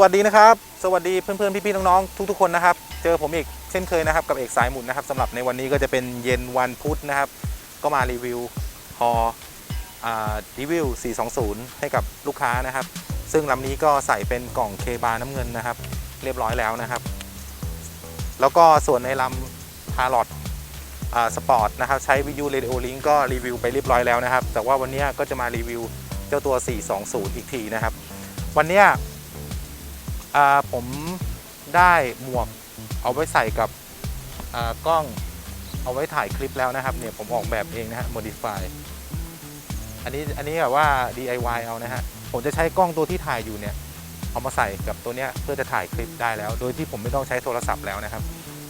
วัสดีนะครับ สวัสดีเพื่อนๆพี่ๆน้องๆทุกๆคนนะครับ เจอผมอีกเช่นเคยนะครับกับเอกสายหมุนนะครับสำหรับในวันนี้ก็จะเป็นเย็นวันพุธนะครับ ก็มารีวิวฮออ่ารีวิว 420 ให้กับลูกค้านะครับ ซึ่งลำนี้ก็ใส่เป็นกล่องเคบาน้ำเงินนะครับ เรียบร้อยแล้วนะครับ แล้วก็ส่วนในลำพาลอตสปอร์ตนะครับ ใช้วิทยุเรดิโอลิงก็รีวิวไปเรียบร้อยแล้วนะครับ แต่ว่าวันนี้ก็จะมารีวิวเจ้าตัว 420 อีกทีนะครับ วันนี้ ผมได้หมวกเอาไว้ใส่กับกล้องเอาไว้ถ่ายคลิปแล้วนะครับเนี่ยผมออกแบบเองนะฮะ modify อันนี้อันนี้แบบว่า DIY เอานะฮะ ผมจะใช้กล้องตัวที่ถ่ายอยู่เนี่ย เอามาใส่กับตัวเนี้ยเพื่อจะถ่ายคลิปได้แล้ว โดยที่ผมไม่ต้องใช้โทรศัพท์แล้วนะครับ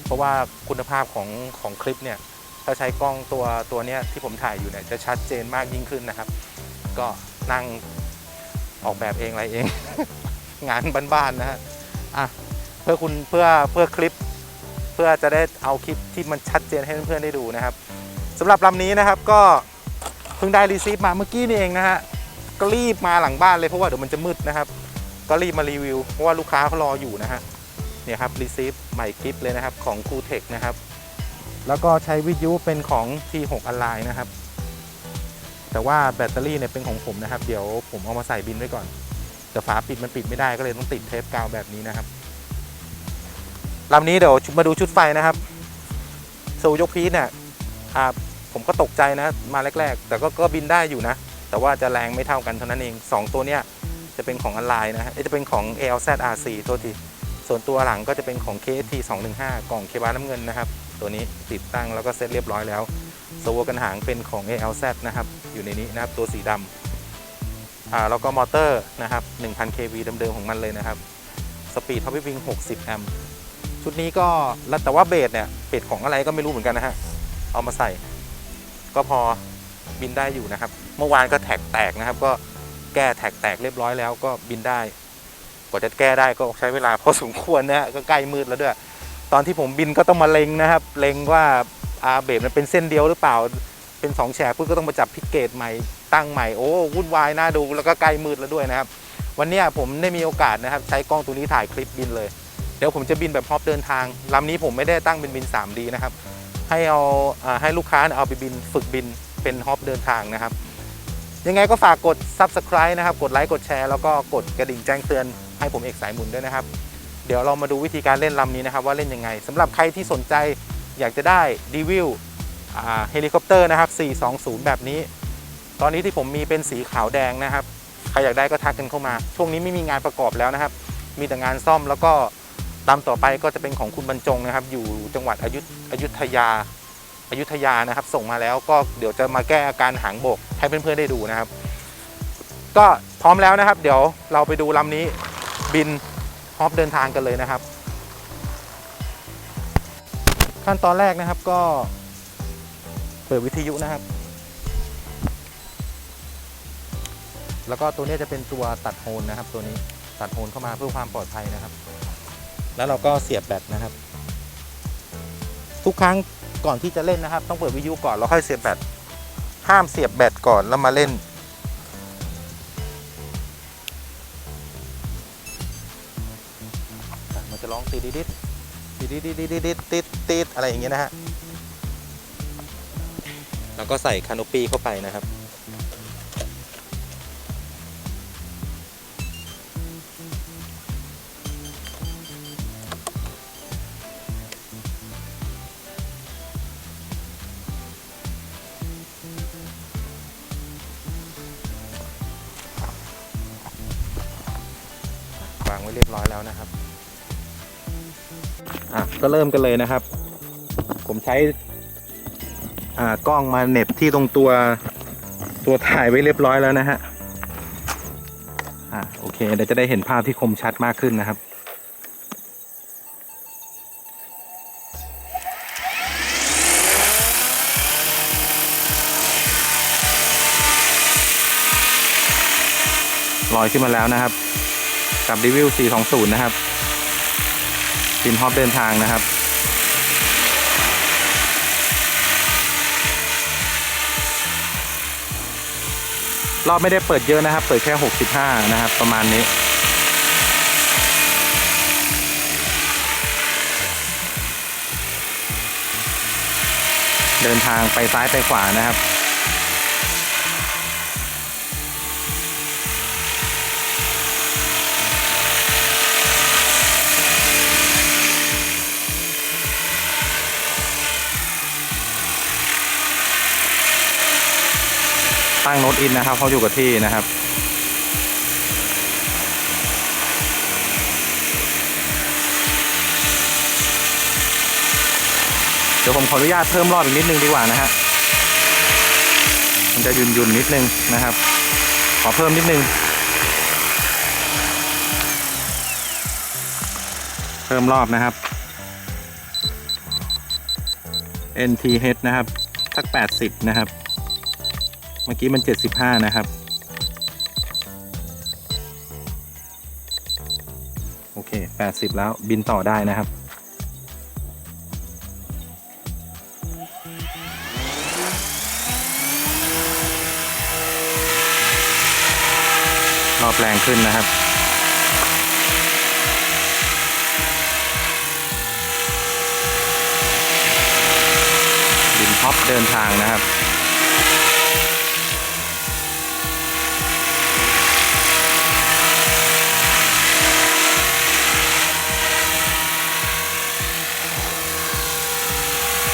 เพราะว่าคุณภาพของของคลิปเนี่ยถ้าใช้กล้องตัวตัวเนี้ยที่ผมถ่ายอยู่เนี่ยจะชัดเจนมากยิ่งขึ้นนะครับ ก็นั่งออกแบบเองอะไรเอง งานบ้านๆนะฮะอะเพื่อคุณเพื่อเพื่อคลิป เพื่อจะได้เอาคลิปที่มันชัดเจนให้เพื่อนๆได้ดูนะครับสำหรับลำนี้นะครับก็เพิ่งได้รีซีฟมาเมื่อกี้นี่เองนะฮะก็รีบมาหลังบ้านเลยเพราะว่าเดี๋ยวมันจะมืดนะครับ ก็รีบมารีวิว เพราะว่าลูกค้าเขารออยู่นะฮะเนี่ยครับรีซีฟใหม่คลิปเลยนะครับของ c o o t e c h นะครับ แล้วก็ใช้วิทยุเป็นของ T6 อ l ไลน์นะครับ แต่ว่าแบตเตอรี่เนี่ยเป็นของผมนะครับ เดี๋ยวผมเอามาใส่บินไว้ก่อน แต่ฝาปิดมันปิดไม่ได้ก็เลยต้องติดเทปกาวแบบนี้นะครับลำนี้เดี๋ยวมาดูชุดไฟนะครับโซยกพีชเนี่ยผมก็ตกใจนะมาแรก ๆ แต่ก็ก็บินได้อยู่นะ แต่ว่าจะแรงไม่เท่ากันเท่านั้นเอง 2 ตัวเนี้ยจะเป็นของอ l ไลน์นะฮะจะเป็นของ ALZ R4 โทษทีส่วนตัวหลังก็จะเป็นของ KT 215 กล่องเคบาน้ำเงินนะครับ ตัวนี้ติดตั้งแล้วก็เซตเรียบร้อยแล้วโซวกันหางเป็นของ ALZ นะครับ อยู่ในนี้นะครับ ตัวสีดำ แล้วก็มอเตอร์นะครับ 1000 kV เดิมๆของมันเลยนะครับ สปีดท็อปวิ่ง60 แอมป์ชุดนี้ก็แล้วแต่ว่าเบสเนี่ยเบสของอะไรก็ไม่รู้เหมือนกันนะฮะ เอามาใส่ ก็พอบินได้อยู่นะครับ เมื่อวานก็แท็กแตกนะครับ ก็แก้แท็กแตกเรียบร้อยแล้วก็บินได้ กว่าจะแก้ได้ก็ใช้เวลาพอสมควรนะฮะก็ใกล้มืดแล้วด้วย ตอนที่ผมบินก็ต้องมาเล็งนะครับ เล็งว่าอาเบรมันเป็นเส้นเดียวหรือเปล่า เป็น2แฉกปุ๊บก็ต้องมาจับพิกเกตใหม่ตั้งใหม่โอ้วุ่นวายน่าดูแล้วก็ใกล้มืดแล้วด้วยนะครับ วันนี้ผมได้มีโอกาสนะครับ ใช้กล้องตัวนี้ถ่ายคลิปบินเลย เดี๋ยวผมจะบินแบบฮอปเดินทางลำนี้ผมไม่ได้ตั้งเป็นบิน 3D นะครับ ให้เอาให้ลูกค้าเอาไปบินฝึกบินเป็นฮอปเดินทางนะครับ ยังไงก็ฝากกด Subscribe นะครับ กดไลค์กดแชร์แล้วก็กดกระดิ่งแจ้งเตือนให้ผมเอกสายหมุนด้วยนะครับ เดี๋ยวเรามาดูวิธีการเล่นลำนี้นะครับ ว่าเล่นยังไงสำหรับใครที่สนใจอยากจะได้ดีวิวเฮลิคอปเตอร์นะครับ 420 แบบนี้ ตอนนี้ที่ผมมีเป็นสีขาวแดงนะครับ ใครอยากได้ก็ทักกันเข้ามา ช่วงนี้ไม่มีงานประกอบแล้วนะครับ มีแต่งานซ่อมแล้วก็ตามต่อไปก็จะเป็นของคุณบรรจงนะครับ อยู่จังหวัดอยุอยุธยาอยุธยานะครับ ส่งมาแล้วก็เดี๋ยวจะมาแก้อาการหางบกให้เพื่อนๆได้ดูนะครับ ก็พร้อมแล้วนะครับ เดี๋ยวเราไปดูลำนี้บินฮอปเดินทางกันเลยนะครับ ขั้นตอนแรกนะครับก็เปิดวิทยุนะครับ แล้วก็ตัวนี้จะเป็นตัวตัดโฮนนะครับ ตัวนี้ตัดโฮนเข้ามาเพื่อความปลอดภัยนะครับ แล้วเราก็เสียบแบตนะครับ ทุกครั้งก่อนที่จะเล่นนะครับ ต้องเปิดวิทยุก่อนแล้วค่อยเสียบแบตห้ามเสียบแบตก่อนแล้วมาเล่น มันจะร้องติดดิดติดดิดดิดดิดติดติดอะไรอย่างเงี้ยนะฮะแล้วก็ใส่คานูปีเข้าไปนะครับ อะก็เริ่มกันเลยนะครับ ผมใช้อ่ากล้องมาเน็บที่ตรงตัวตัวถ่ายไว้เรียบร้อยแล้วนะฮะอะโอเคเดี๋ยวจะได้เห็นภาพที่คมชัดมากขึ้นนะครับลอยขึ้นมาแล้วนะครับ กับรีวิว 420 นะครับ ทีมฮอปเดินทางนะครับ รอบไม่ได้เปิดเยอะนะครับ เปิดแค่ 65 นะครับ ประมาณนี้เดินทางไปซ้ายไปขวานะครับ ตั้งโน้ตอินนะครับเขาอยู่กับที่นะครับเดี๋ยวผมขออนุญาตเพิ่มรอบอีกนิดนึงดีกว่านะฮะมันจะยุ่นยุนๆนิดนึงนะครับ ขอเพิ่มนิดนึงเพิ่มรอบนะครับ NTH นะครับสัก 80 นะครับ เมื่อกี้มัน 75 นะครับ โอเค 80 แล้วบินต่อได้นะครับรอบแรงขึ้นนะครับ บินท็อปเดินทางนะครับ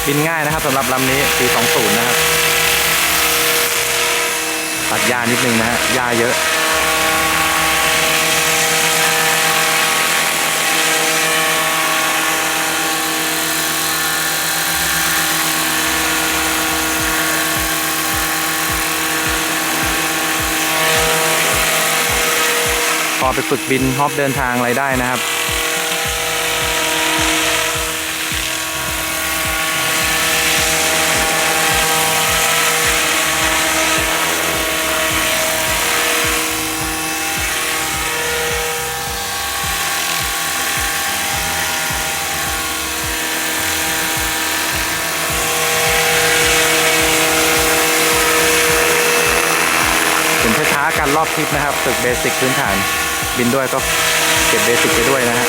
บินง่ายนะครับสำหรับลำนี้420นะครับตัดหญ้านิดนึงนะฮะหญ้าเยอะพอไปฝึกบินฮอปเดินทางอะไรได้นะครับ ถึงช้าๆกันรอบทริปนะครับฝึกเบสิกพื้นฐาน บินด้วยก็เก็บเบสิกไปด้วยนะฮะ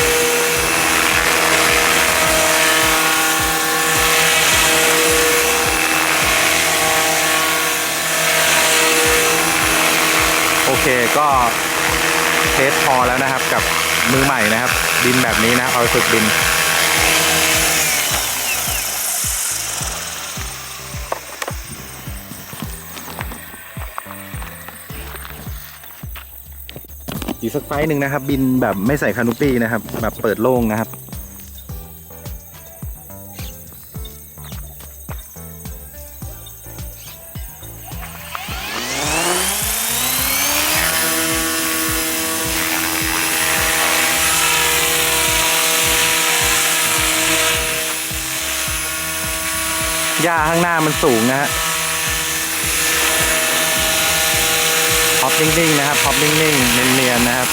โอเคก็เทสพอแล้วนะครับกับมือใหม่นะครับ บินแบบนี้นะเอาฝึกบิน อีกสักไฟหนึ่งนะครับ บินแบบไม่ใส่คานูปี้นะครับ แบบเปิดโล่งนะครับ หญ้าข้างหน้ามันสูงนะฮะ พอปนิ่งๆนะครับพอปนิ่งๆเนียนๆนะครับ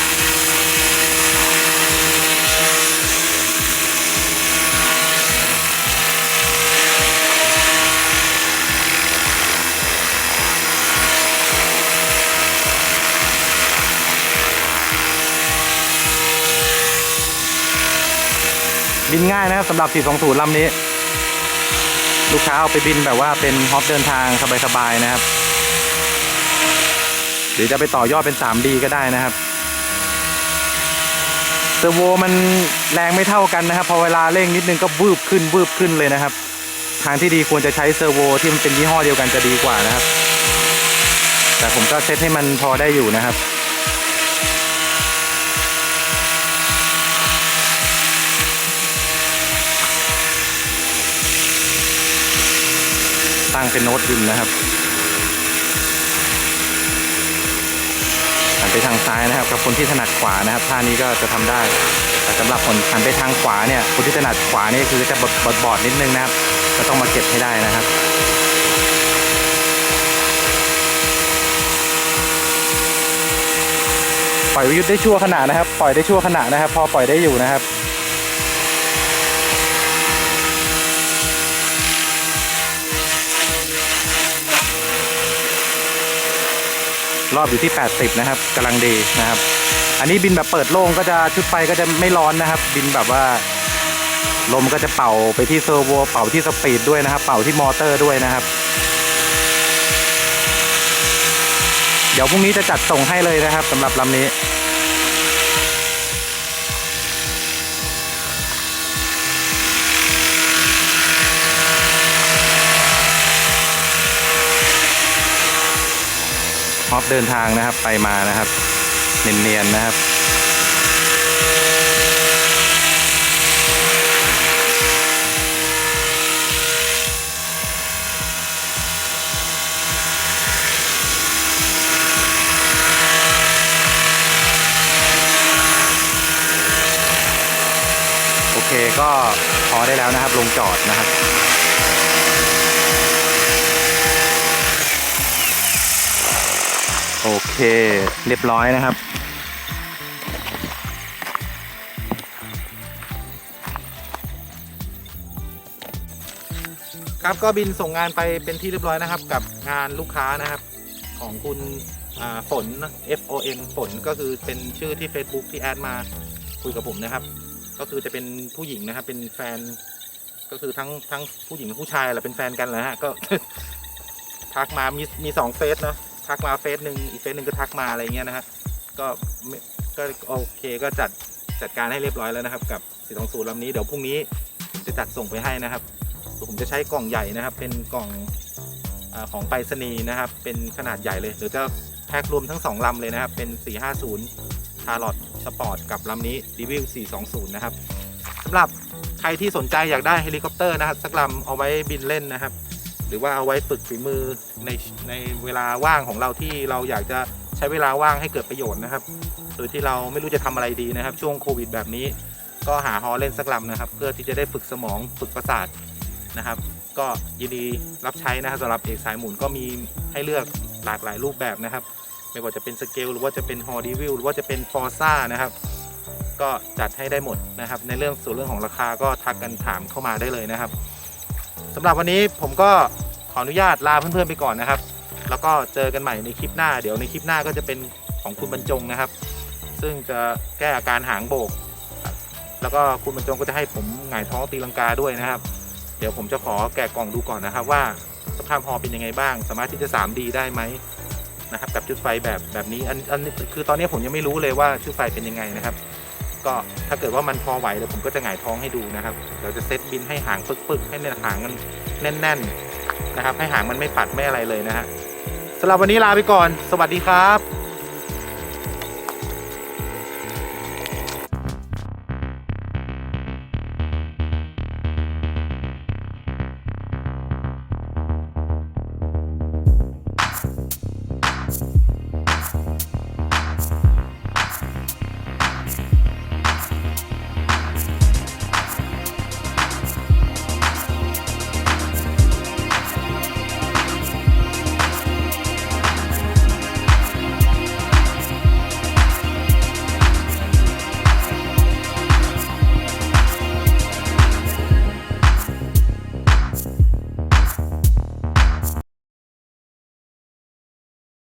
บินง่ายนะครับสำหรับ 420 ลำนี้ ลูกค้าเอาไปบินแบบว่าเป็นฮอปเดินทางสบายๆนะครับ หรือจะไปต่อยอดเป็น 3D ก็ได้นะครับเซอร์โวมันแรงไม่เท่ากันนะครับ พอเวลาเร่งนิดนึงก็วืบขึ้นวืบขึ้นเลยนะครับ ทางที่ดีควรจะใช้เซอร์โวที่มันเป็นยี่ห้อเดียวกันจะดีกว่านะครับ แต่ผมก็เซตให้มันพอได้อยู่นะครับตั้งเป็นโน้ตบินนะครับ หัน ไปทางซ้ายนะครับ กับคนที่ถนัดขวานะครับท่านี้ก็จะทำได้แต่สำหรับคนหันไปทางขวาเนี่ยคนที่ถนัดขวานี่คือจะบดบดบอดนิดนึงนะครับก็ต้องมาเก็บให้ได้นะครับปล่อยวิยุทธ์ได้ชั่วขณะนะครับ ปล่อยได้ชั่วขณะนะครับ พอปล่อยได้อยู่นะครับ รอบอยู่ที่ 80 นะครับกำลังดีนะครับ อันนี้บินแบบเปิดโล่งก็จะชุดไฟก็จะไม่ร้อนนะครับ บินแบบว่าลมก็จะเป่าไปที่เซอร์โวเป่าที่สปีดด้วยนะครับ เป่าที่มอเตอร์ด้วยนะครับ เดี๋ยวพรุ่งนี้จะจัดส่งให้เลยนะครับสำหรับลำนี้ ฮอปเดินทางนะครับไปมานะครับ เนียนๆนะครับโอเคก็พอได้แล้วนะครับ ลงจอดนะครับ เค เรียบร้อยนะครับ ครับก็บินส่งงานไปเป็นที่เรียบร้อยนะครับ กับงานลูกค้านะครับ ของคุณฝน F O N ฝนก็คือเป็นชื่อที่ Facebook ที่แอดมาคุยกับผมนะครับ ก็คือจะเป็นผู้หญิงนะครับ เป็นแฟน ก็คือทั้งทั้งผู้หญิงผู้ชายแหละเป็นแฟนกันแหละฮะก็ทักมามีมีสองเฟซเนาะ ทักมาเฟซหนึ่งอีกเฟซหนึ่งก็ทักมาอะไรเงี้ยนะฮะก็ก็โอเคก็จัดจัดการให้เรียบร้อยแล้วนะครับ กับ420ลำนี้เดี๋ยวพรุ่งนี้จะจัดส่งไปให้นะครับผมจะใช้กล่องใหญ่นะครับ เป็นกล่องอของไปรษณีย์นะครับ เป็นขนาดใหญ่เลยเดี๋ยวจะแพ็ครวมทั้งสองลำเลยนะครับ เป็น 450 t a r o t Sport กับลำนี้ d e v i l 420 นะครับสำหรับใครที่สนใจอยากได้เฮลิคอปเตอร์นะครับสักลำเอาไว้บินเล่นนะครับ หรือว่าเอาไว้ฝึกฝีมือในในเวลาว่างของเราที่เราอยากจะใช้เวลาว่างให้เกิดประโยชน์นะครับโดยที่เราไม่รู้จะทำอะไรดีนะครับ ช่วงโควิดแบบนี้ ก็หาฮอเล่นสักลำนะครับ เพื่อที่จะได้ฝึกสมองฝึกประสาทนะครับ ก็ยินดีรับใช้นะครับสำหรับเอกสายหมุนก็มีให้เลือกหลากหลายรูปแบบนะครับ ไม่ว่าจะเป็นสเกลหรือว่าจะเป็นฮอดีวิลหรือว่าจะเป็นฟอร์ซ่านะครับก็จัดให้ได้หมดนะครับ ในเรื่องส่วนเรื่องของราคาก็ทักกันถามเข้ามาได้เลยนะครับสำหรับวันนี้ผมก็ ขออนุญาตลาเพื่อนๆไปก่อนนะครับ แล้วก็เจอกันใหม่ในคลิปหน้า เดี๋ยวในคลิปหน้าก็จะเป็นของคุณบรรจงนะครับ ซึ่งจะแก้อาการหางโบก แล้วก็คุณบรรจงก็จะให้ผมหงายท้องตีลังกาด้วยนะครับ เดี๋ยวผมจะขอแกะกล่องดูก่อนนะครับ ว่าสภาพฮอเป็นยังไงบ้าง สามารถที่จะ 3D ได้ไหมนะครับกับชุดไฟแบบแบบนี้อันอันคือตอนนี้ผมยังไม่รู้เลยว่าชุดไฟเป็นยังไงนะครับ ก็ถ้าเกิดว่ามันพอไหวเดี๋ยวผมก็จะหงายท้องให้ดูนะครับเดี๋ยวจะเซตบินให้หางปึกๆให้ในหางมันแน่น ๆ นะครับ ให้หางมันไม่ปัดไม่อะไรเลยนะฮะสำหรับวันนี้ลาไปก่อน สวัสดีครับ